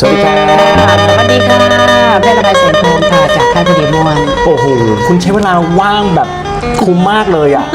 สวัสดีค่ะ สวัสดีค่ะแม่ระบายแสงทองค่ะ จากค่ายพอดีมวนโอ้โห คุณใช้เวลาว่างแบบ คุ้มมากเลยอะ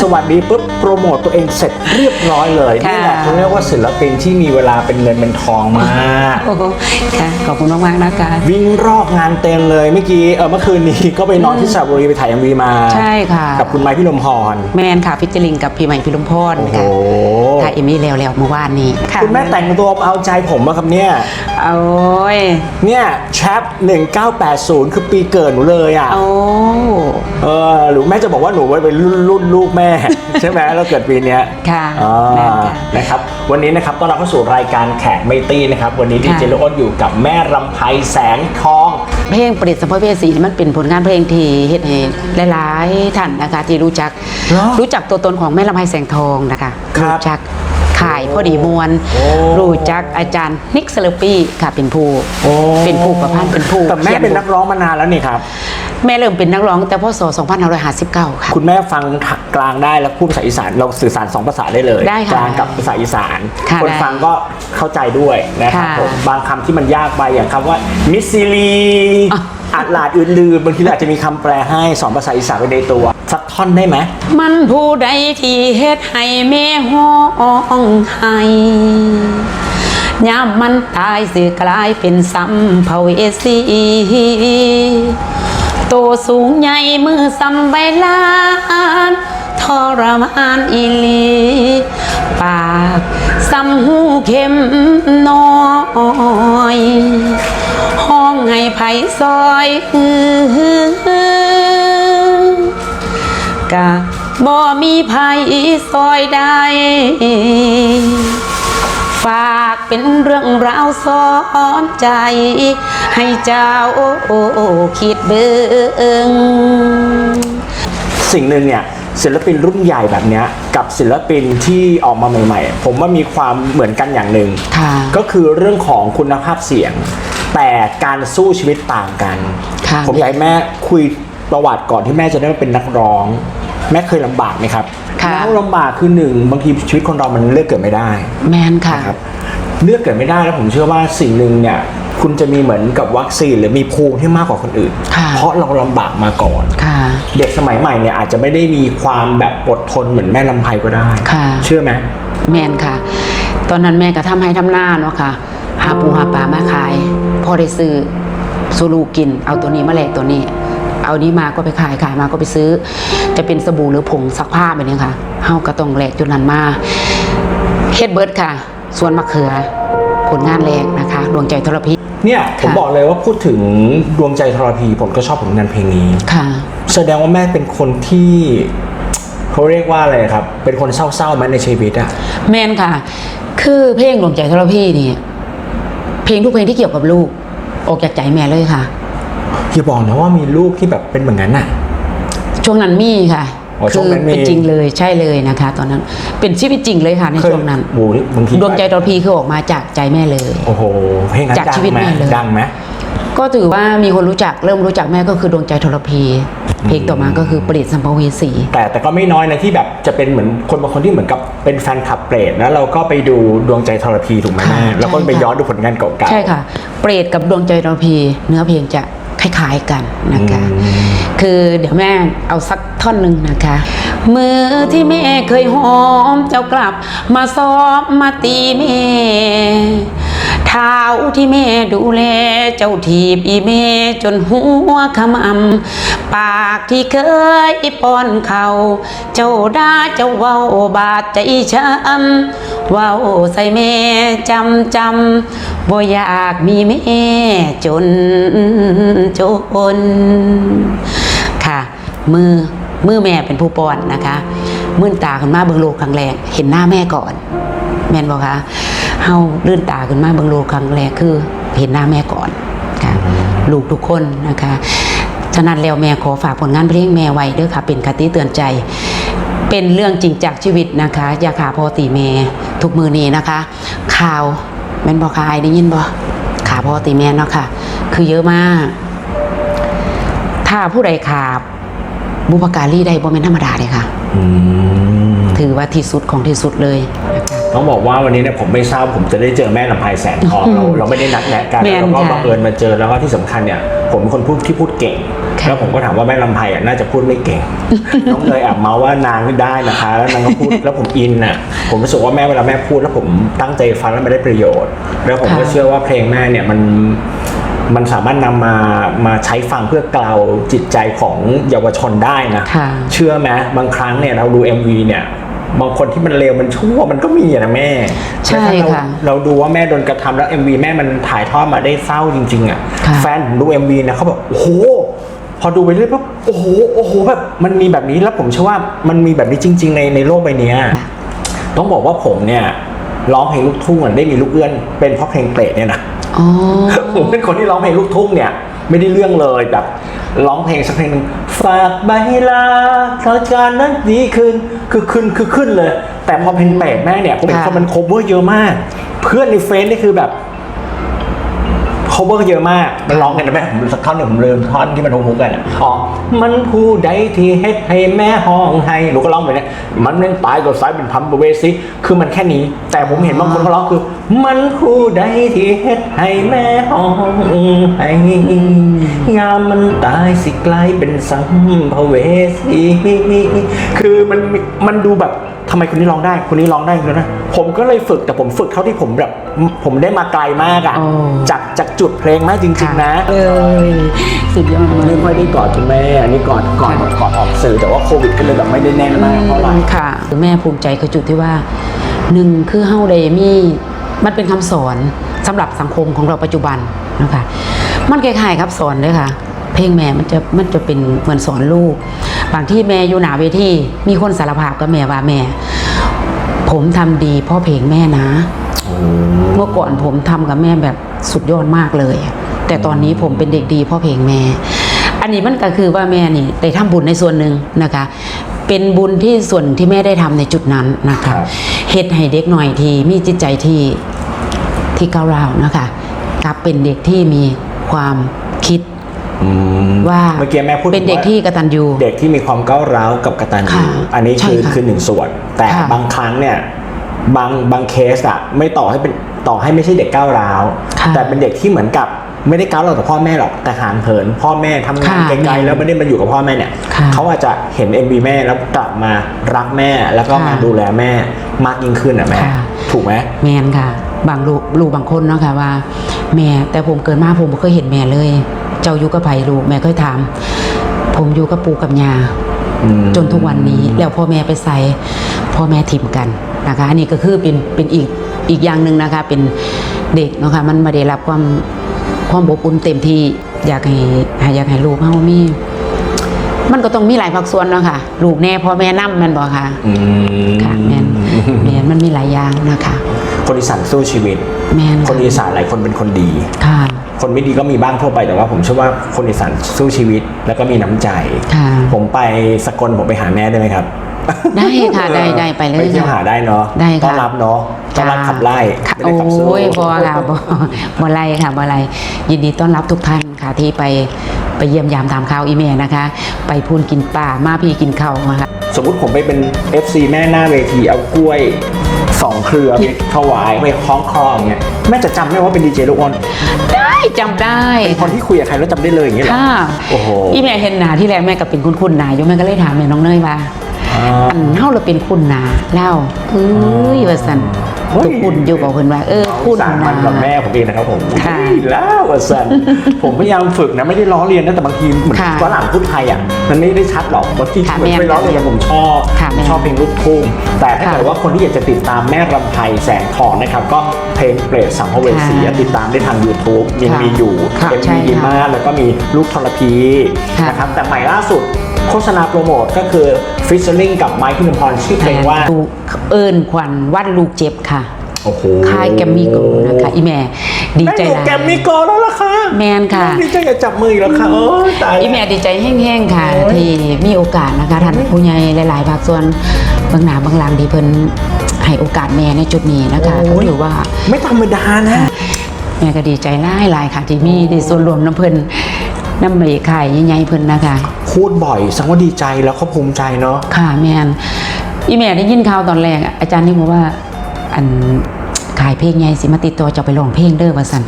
สวัสดีปุ๊บโปรโมตตัวเองเสร็จเรียบร้อยเลยค่ะนี่แหละเขาเรียกว่าศิลปินที่มีเวลาเป็นเงินเป็นทองมากโอ้โหค่ะขอบคุณมากๆนะคะวิ่งรอบงานเต็มเลยเมื่อกี้เออเมื่อคืนนี้ก็ไปนอนที่สระบุรีไปถ่ายอ็มวีมาใช่ค่ะกับคุณไม้พี่ลมพรแมนค่ะฟิชเจอริงกับพี่ใหม่พี่ลุมพรโอ้โหค่ะถ่ายเอมี่แล้วแล้วเมื่อวานนี้ค่ะคุณแม่แต่งตัวเอาใจผมอะครับเนี่ยโอ้ยเนี่ยแชป1980 คือปีเกิดหนูเลยอะโอ้เออหรือแม่จะบอกว่าหนูไว้เป็นรุ่นรุ่นลูกแม่ ใช่ไหมแล้วเกิดปีเนี้ยค่ะอ่าแม่นค่ะ นะครับวันนี้นะครับต้อนรับเข้าสู่รายการแขกไม่ตีนะครับ วันนี้ดีค่ะเจโลอ้นอยู่กับแม่รำไพแสงทอง เพลงประดิษฐ์สัมภเวสีนี่มันเป็นผลงานเพลงที่เฮ็ดให้หลายๆท่านนะคะ ที่รู้จักเหรอรู้จักตัวตนของแม่ลำไพแสงทองนะคะครับจักข่ายพอดีมวลโอ้รู้จักอาจารย์นิกสเลปี้ค่ะเป็นผู้โอ้ เป็นผู้ประพันธ์เป็นผู้แต่แม่ขียเป็นนักร้องมานานแล้วนี่ครับ แม่เริ่มเป็นนักร้องแต่พศ2559 ค่ะ คุณแม่ฟังกลางได้แล้วพูดภาษาอีสานเราสื่อสารสองภาษาได้เลยได้ค่ะกลางกับภาษาอีสาน ค่ะคนได้ฟังก็เข้าใจด้วยนะครับค่ะผมบางคำที่มันยากไปอย่างคำว่ามิสซิลีอะ อัดหลาดอื่นลืมบางทีเราอาจจะมีคำแปลให้สอนภาษาอีสานไปในตัวสักท่อนได้ไหมมันผู้ใดที่เฮ็ดให้แม่ห้องไห้ยามมันตายสิกลายเป็นสัมภเวสี โตสูงใหญ่มือสัมใบลานทรมานอีลี ปากสัมหูเข็มน้อยห้องให้ไผซอยกะบ่มีไผซอยใด ฝากเป็นเรื่องราวสอนใจ ให้เจ้าคิดเบิ่งสิ่งหนึ่งเนี่ยศิลปินรุ่นใหญ่แบบเนี้ยกับศิลปินที่ออกมาใหม่ ๆ ผมว่ามีความเหมือนกันอย่างหนึ่งค่ะก็คือเรื่องของคุณภาพเสียง แต่การสู้ชีวิตต่างกันค่ะผมอยากให้แม่คุยประวัติก่อนที่แม่จะได้มาเป็นนักร้อง แม่เคยลำบากไหมครับค่ะ แล้วลำบากคือหนึ่งบางทีชีวิตคนเรามันเลือกเกิดไม่ได้ แมนค่ะนะครับเลือกเกิดไม่ได้แล้วผมเชื่อว่าสิ่งหนึ่งเนี่ยคุณจะมีเหมือนกับวัคซีนหรือมีภูมิที่มากกว่าคนอื่น ค่ะเพราะเราลำบากมาก่อน ค่ะเด็กสมัยใหม่เนี่ยอาจจะไม่ได้มีความแบบอดทนเหมือนแม่ลำไพก็ได้ ค่ะ เชื่อไหม แมนค่ะ ตอนนั้นแม่ก็ทำให้ทำหน้าเนาะค่ะ หาปูหาปลามาขาย พอได้ซื้อสูรูกิน เอาตัวนี้มาแลกตัวนี้ เอานี้มาก็ไปขายขายมาก็ไปซื้อ จะเป็นสบู่หรือผงซักผ้าแบบนี้ค่ะเฮาก็ต้องแลกจุดนั้นมาเฮ็ดเบิร์ดค่ะ ส่วนมะเขือ ผลงานแรกนะคะ ดวงใจทรพีเนี่ยผมค่ะบอกเลยว่าพูดถึงดวงใจทรพีผมก็ชอบผลงานเพลงนี้ค่ะ แสดงว่าแม่เป็นคนที่เขาเรียกว่าอะไรครับ เป็นคนเศร้าๆไหมในชีวิตอะแมนค่ะ คือเพลงดวงใจทรพีนี่เพลงทุกเพลงที่เกี่ยวกับลูก ออกจากใจแม่เลยค่ะ อย่าบอกนะว่ามีลูกที่แบบเป็นเหมือนนั้นอะช่วงนั้นมีค่ะอ๋อช่วงนั้นมี เป็นจริงเลยใช่เลยนะคะ ตอนนั้นเป็นชีวิตจริงเลยค่ะในช่วงนั้นโอ้โหบางทีดวงใจตอนพีคือออกมาจากใจแม่เลย โอ้โหเพลงนั้นจากดังชีวิตไหมแม่เลย ดังไหม ก็ถือว่ามีคนรู้จักเริ่มรู้จักแม่ก็คือดวงใจทรพี เพลงต่อมาก็คือเปรตสัมภเวสี แต่แต่ก็ไม่น้อยนะที่แบบจะเป็นเหมือนคนบางคนที่เหมือนกับเป็นแฟนคลับเปรตแล้วเราก็ไปดูดวงใจทรพีถูกไหมค่ะแม่แล้วก็ใช่ไปค่ะ ย้อนดูผลงานเก่าๆ ใช่ค่ะ เปรตกับดวงใจทรพี เนื้อเพลงจะ คล้ายๆกันนะคะอืมคือเดี๋ยวแม่เอาสักท่อนหนึ่งนะคะ มือที่แม่เคยหอมเจ้ากลับ มาซ้อมมาตีแม่ เท้าที่แม่ดูแล เจ้าทีบอีแม่จนหัวขมำปากที่เคยป้อนเขาเจ้าด่าเจ้าเว้าบาดใจช้ำเว้าใส่แม่จำจำบ่อยากมีแม่จนจน ค่ะ มือมือแม่เป็นผู้ป้อนนะคะมื่นตาขึ้นมาเบิงโลกครั้งแรกเห็นหน้าแม่ก่อน แม่นบอกคะ เฮาลื่นตาขึ้นมาเบิงโลกครั้งแรกคือเห็นหน้าแม่ก่อนค่ะลูกทุกคนนะคะฉะนั้นแล้วแม่ขอฝากผลงานเพลงแม่ไว้เด้อค่ะ เป็นคติเตือนใจ เป็นเรื่องจริงจากชีวิตนะคะอย่าขาพอตีแม่ทุกมือนี้นะคะ ข่าวแม่นบอกค่ะไอายได้ยินบ่ขาพอตีแม่เนาะค่ะ คือเยอะมาก ถ้าผู้ใดขาบบุพการีได้บ่เป็นธรรมดาเลยค่ะอืมถือว่าที่สุดของที่สุดเลยนะคะ ต้องบอกว่าวันนี้เนี่ยผมไม่ทราบผมจะได้เจอแม่ลำไพแสงทองเราเราไม่ได้นัดแนะกันแม่นแล้วก็ค่ะบังเอิญมาเจอแล้วก็ที่สำคัญเนี่ยผมเป็นคนพูดที่พูดเก่ง ค่ะแล้วผมก็ถามว่าแม่ลำไพอะน่าจะพูดไม่เก่ง น้องเลยแอบเมาว่านางไม่ได้นะคะ แล้วนางก็พูดแล้วผมอินอะผมรู้สึกว่าแม่เวลาแม่พูด แล้วผมตั้งใจฟังแล้วมันได้ประโยชน์ แล้วผมก็เชื่อว่าเพลงแม่เนี่ยมัน มันสามารถนำมามาใช้ฟังเพื่อเกลาจิตใจของเยาวชนได้นะ ค่ะ เชื่อไหมบางครั้งเนี่ยเราดู MV เนี่ย บางคนที่มันเลวมันชั่วมันก็มีอะนะแม่ใช่แล้วถ้าเราค่ะเราดูว่าแม่โดนกระทำแล้ว MV แม่มันถ่ายทอดมาได้เศร้าจริง ๆอะค่ะ แฟนผมดู MV นะเขาแบบโอ้โห พอดูไปเรื่อยปุ๊บโอ้โหโอ้โหแบบมันมีแบบนี้แล้วผมเชื่อว่ามันมีแบบนี้จริง ๆ ในในโลกใบเนี้ย ต้องบอกว่าผมเนี่ยร้องเพลงลูกทุ่งอะได้มีลูกเอื้อนเป็นเพราะเพลงเปรตเนี่ยนะ อ๋อ ผมเป็นคนที่ร้องเพลงลูกทุ่งเนี่ย ไม่ได้เรื่องเลยแบบร้องเพลงสักเพลงหนึ่งฝากใบลาสถานการณ์นั้นดีขึ้นคือขึ้นคือขึ้นเลย แต่พอเพลงแปลกแม่เนี่ยผมเห็นค่ะคนมันโคเวอร์เยอะมาก เพื่อนในเฟซนี่คือแบบ โคเวอร์เยอะมากมันร้องกันนะแม่ผมสักท่อนหนึ่งผมลืมท่อนที่มันฮุกๆกันอะอ๋อมันผู้ใดที่เฮ็ดให้แม่ห้องให้หนูก็ร้องไปเนี่ยมันเล่นตายกับสายเป็นพัมเวสิคือมันแค่นี้ แต่ผมเห็นบางคนเขาร้องคือ มันผู้ใดที่เฮ็ดให้แม่ห้องให้งามมันตายสิกลายเป็นสัมภเวสีคือมันมันดูแบบ ทำไมคนนี้ร้องได้ คนนี้ร้องได้คนนี้นะผมก็เลยฝึกแต่ผมฝึกเท่าที่ผมแบบ ผมได้มาไกลมากอะอ๋อจากจากจุดเพลงมากจริง ๆ นะเอยสุดยอดมากไม่ค่อยได้กอดคุณแม่อันนี้กอดกอดแบบกอดออกสื่อแต่ว่าโควิดก็เลยแบบไม่ได้แน่นมากเท่าไหร่ค่ะแม่ภูมิใจคือจุดที่ว่าหนึ่งคือเฮาได้มีมันเป็นคำสอนสำหรับสังคมของเราปัจจุบันนะคะมันคล้ายๆครับสอนเลยค่ะ เพลงแม่มันจะมันจะเป็นเหมือนสอนลูก บางที่แม่อยู่หนาเวทีมีคนสารภาพกับแม่ว่าแม่ ผมทำดีเพราะเพลงแม่นะ เมื่อก่อนผมทำกับแม่แบบสุดยอดมากเลย แต่ตอนนี้ผมเป็นเด็กดีเพราะเพลงแม่ อันนี้มันก็คือว่าแม่นี่ได้ทำบุญในส่วนหนึ่งนะคะเป็นบุญที่ส่วนที่แม่ได้ทำในจุดนั้นนะครัคะบเฮ็ดให้เด็กหน่อยที่มีจิตใจที่ที่ก้าวร้าวนะคะกลับเป็นเด็กที่มีความคิดอืม ว่าเมื่อกี้แม่พูดเป็นเด็กว่าที่กตัญญูเด็กที่มีความก้าวร้าวกับกตัญญูค่ะอันนี้คือใช่ค่ะคือหนึ่งส่วน แต่ค่ะบางครั้งเนี่ยบางบางเคสอะไม่ต่อให้เป็นต่อให้ไม่ใช่เด็กก้าวร้าวค่ะแต่เป็นเด็กที่เหมือนกับไม่ได้ก้าวร้าวต่อพ่อแม่หรอกแต่ห่างเหิน พ่อแม่ทำงานค่ะไกลๆแล้วไม่ได้มาอยู่กับพ่อแม่เนี่ยค่ะเขาอาจจะเห็น MV แม่แล้วกลับมารักแม่แล้วก็มาค่ะดูแลแม่มากยิ่งขึ้นอะแม่ค่ะถูกไหมแมนค่ะ บางลูกลูกบางคนเนาะค่ะว่า แม่แต่ผมเกิดมาผมบ่เคยเห็นแม่เลย เจ้าอยู่กับไผลูกแม่เคยถาม ผมอยู่กับปู่กับย่าอืมจนทุกวันนี้แล้วพ่อแม่ไปใส่พ่อแม่ถิ่มกันนะคะ อันนี้ก็คือเป็นเป็นอีกอีกอย่างหนึ่งนะคะ เป็นเด็กเนาะค่ะมันไม่ได้รับความความอบอุ่นเต็มที่อยากให้ให้อยากให้ลูกเฮามีมันก็ต้องมีหลายภาคส่วนเนาะค่ะ ลูกแน่พ่อแม่นำแม่นบ่ค่ะอืมค่ะแม่นแม่นมันมีหลายอย่างนะคะ คนอีสานสู้ชีวิต แม่นคนอีสานหลายคนเป็นคนดีค่ะ คนไม่ดีก็มีบ้างทั่วไปแต่ว่าผมเชื่อว่าคนอีสานสู้ชีวิตแล้วก็มีน้ำใจ ค่ะ ผมไปสกลผมไปหาแม่ได้ไหมครับได้ค่ะได้ได้ไปเลยไปเที่ยวค่ะหาได้เนาะได้ค่ะ ต้อนรับเนาะต้อนรับขับไล่ค่ะไม่ได้ขับสู้ โอ้ยบอค่ะบอบอไล่ค่ะบอไล่ยินดีต้อนรับทุกท่านค่ะที่ไปไปเยี่ยมยามตามข่าวอีเมลนะคะ ไปพูนกินป่ามาพี่กินข้าวนะคะ สมมุติผมไปเป็น FC แม่หน้าเวทีเอากล้วย สองเครือไปถวายไปคล้องคลออย่างเงี้ยแม่จะจำได้ว่าเป็นดีเจลูกอ้อนได้จำได้เป็นคนที่คุยกับใครแล้วจำได้เลยอย่างเงี้ยเหรอค่ะโอ้โห อีเมลเห็นหนาที่แรกแม่ก็เป็นคุณคุณนาอยู่แม่ก็เลยถามแม่น้องเนยว่าอ่าอัน เฮาเราเป็นคุณนาเล่าเอ้ยว่าสันเฮ้ยทุกคุณอยู่บอกเพิ่นว่า เออคุณสารนามันกับแม่ผมเองนะครับผมค่ะอุ้ยแล้วอะสันผมพยายามฝึกนะไม่ได้ล้อเลียนนะแต่บางทีเหมือนค่ะฝรั่งพูดไทยอะมันไม่ได้ชัดหรอกบางทีค่ะเหมือนแม่ไปล้อเลียนผมชอบค่ะแม่ชอบเพลงลูกทุ่งแต่ถ้าค่ะเกิดว่าคนที่อยากจะติดตามแม่รำไพแสงทองนะครับก็เพลงเปรตสัมภเวสีค่ะติดตามได้ทาง YouTube ยังค่ะมีอยู่ค่ะเอ็มใช่วีดีค่ะมากแล้วก็มีลูกทรพีค่ะนะครับแต่ใหม่ล่าสุด โฆษณาโปรโมทก็คือฟิชเชอร์ลิงกับไมค์พิมพรชื่อเพลงว่า ลูกเอิญขวัญวัดลูกเจ็บค่ะ โอ้โหค่ายแกมมี่โกลนะคะอีแม่ดีได้ใจอยู่หลายแกรมมี่โกลแล้วล่ะค่ะแมนค่ะดีใจกับจับมืออีกแล้วค่ะโอ้ยตายแล้วอีแม่ดีใจแห้งๆค่ะโอ้ยที่มีโอกาสนะคะท่านผู้ใหญ่หลาย ๆ ภาคส่วนบางหนาบางหลังที่เพิ่นให้โอกาสแม่ในจุดนี้นะคะก็ถือว่า ไม่ธรรมดานะ แม่ก็ดีใจหลายหลายๆค่ะ ที่มีได้ส่วนรวมน้ำเพิ่นน้ำใบไข่ใหญ่ๆเพิ่นนะคะ พูดบ่อยสังว่าดีใจแล้วก็ภูมิใจเนาะค่ะแม่นอีแม่ได้ยินข่าวตอนแรกอะอาจารย์นี่บอกว่าอันขายเพลงไงสิมาติดตัวเจ้าไปร้องเพลงเด้อว่าสัน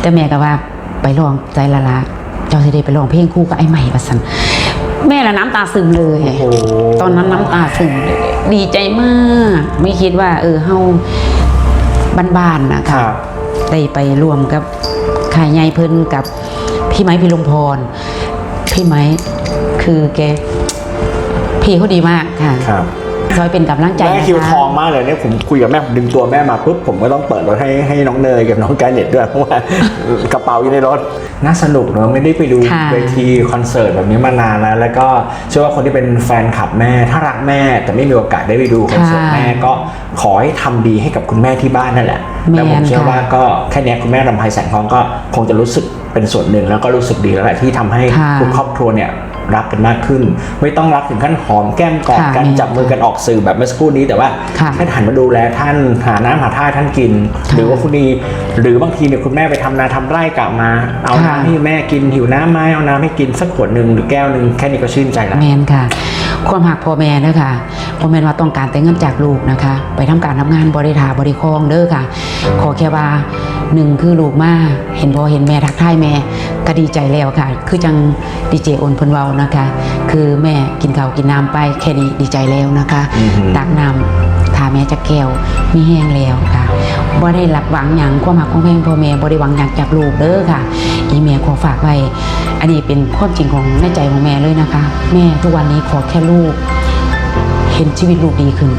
แต่แม่ก็ว่าไปร้องใจละละเจ้าสิได้ไปร้องเพลงคู่กับไอ้ใหม่ว่าสันแม่ละน้ำตาซึมเลยโอ้โหตอนนั้นน้ำตาซึมเลยดีใจมาก ไม่คิดว่า เออเฮาบ้านๆนะคคะรับได้ไปรวมกับขายใหญ่เพิ่นกับพี่ไม้พิลมพร พี่ไม้ คือแกพี่เขาดีมากค่ะครับซอยเป็นกำลังใจแม่นะคิวทคะองมากเลยเนี่ยผมคุยกับแม่ผมดึงตัวแม่มาปุ๊บผมก็ต้องเปิดรถให้ให้น้องเนยกับน้องแกเน็ตด้วยเพราะว่ากระเป๋าอยู่ในรถน่าสนุกเนอะไม่ได้ไปดูค่ะเวทีคอนเสิร์ตแบบนี้มานานแล้ว แล้วก็เชื่อว่าคนที่เป็นแฟนคลับแม่ถ้ารักแม่แต่ไม่มีโอกาสได้ไปดูคอนเสิร์ตแม่ก็ขอให้ทำดีให้กับคุณแม่ที่บ้านนั่นแหละแม่นแล้วผมเชื่อค่ะว่าก็แค่เนี้ยคุณแม่ลำไพแสงทองก็คงจะรู้สึกเป็นส่วนหนึ่งแล้วก็รู้สึกดีแล้วแหละที่ทำให้ค่ะทุกครอบครัวเนี่ย รักกันมากขึ้น ไม่ต้องรักถึงขั้นหอมแก้มกอดค่ะกันแม่จับมือกันออกสื่อแบบเมื่อสักครู่นี้แต่ว่าค่ะให้หันมาดูแลท่านหาน้ำหาท่าให้ท่านกินค่ะหรือว่าคุณดีหรือบางทีเนี่ยคุณแม่ไปทำนาทำไร่กลับมา เอาค่ะน้ำให้แม่กินหิวน้ำไหมเอาน้ำให้กินสักขวดหนึ่งหรือแก้วหนึ่งแค่นี้ก็ชื่นใจแล้วแมนค่ะความหักพ่อแม่เด้อค่ะพ่อแม่นว่าต้องการแต่เงินจากลูกนะคะ ไปทำการทำงานบริทาบริคองเด้อค่ะ ขอแค่ว่าหนึ่งคือลูกมาเห็นพ่อเห็นแม่ทักทายแม่ ก็ดีใจแล้วค่ะ คือจังดีเจโอนเพิ่นเว้านะคะ คือแม่กินข้าวกินน้ำไปแค่นี้ดีใจแล้วนะคะอือหือตักน้ำทาแม่จะแก้วมีแห้งแล้วค่ะบ่ได้หลักหวังหยังความหักความแพงพ่อแม่บ่ได้หวังหยังจากลูกเด้อค่ะ อีเมียขอฝากไว้ อันนี้เป็นความจริงของในใจของแม่เลยนะคะ แม่ทุกวันนี้ขอแค่ลูก เห็นชีวิตลูกดีขึ้น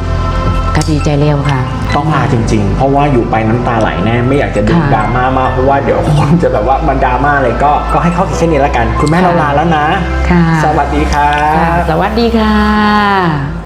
ก็ดีใจแล้วค่ะ ต้องลาจริงๆ เพราะว่าอยู่ไปน้ำตาไหลแน่ไม่อยากจะดึงค่ะดราม่ามากเพราะว่าเดี๋ยวคนจะแบบว่ามันดราม่าเลยก็ก็ให้เข้าแค่นี้แล้วกัน คุณแม่เราลาแล้วนะค่ะ สวัสดีครัค่ะบสวัสดีค่ะ